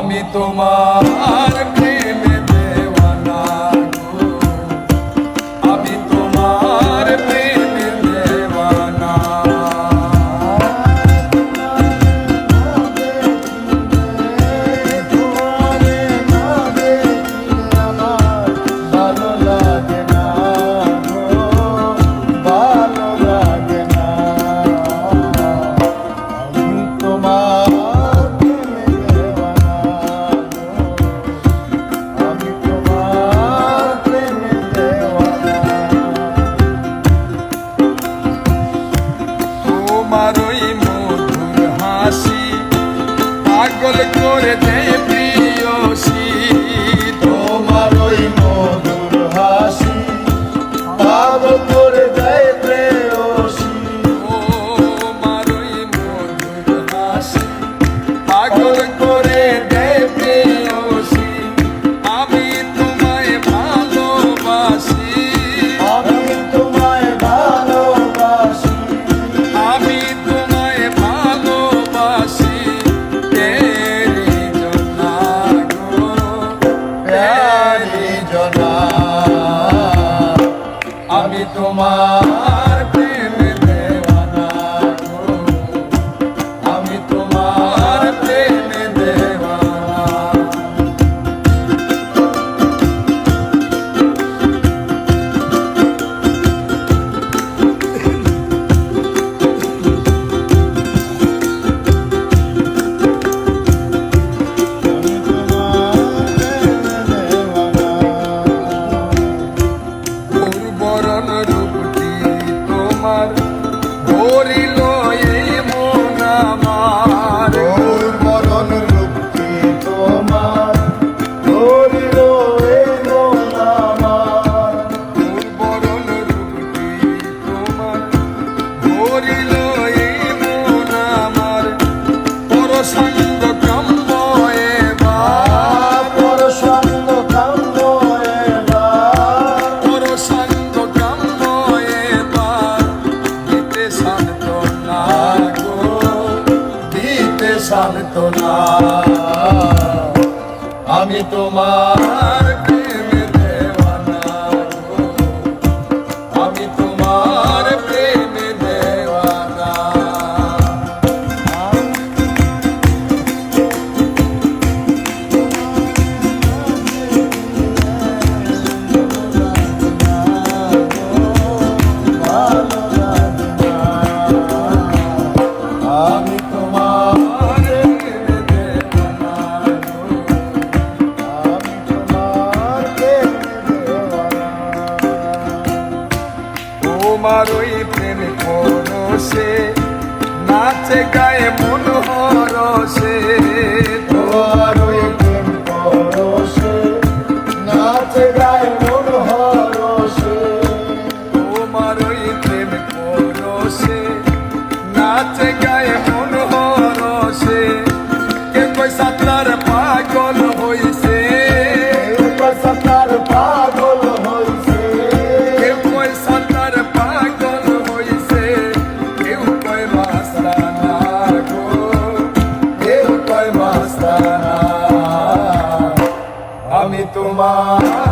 আমি তোমার পাগল করেছে প্রিয়সী আমি তোমার সান্ত্বনা আমি তোমার প্রেমে দেওয়ানা। আমি তোমার তোমার ওই প্রেম পরশে, নাচে গায়ে মন হরসে তোমার ওই প্রেম পরশে, নাচে গায়ে মন হরসে তোমার ওই প্রেম পরশে, নাচে গায়ে Allah.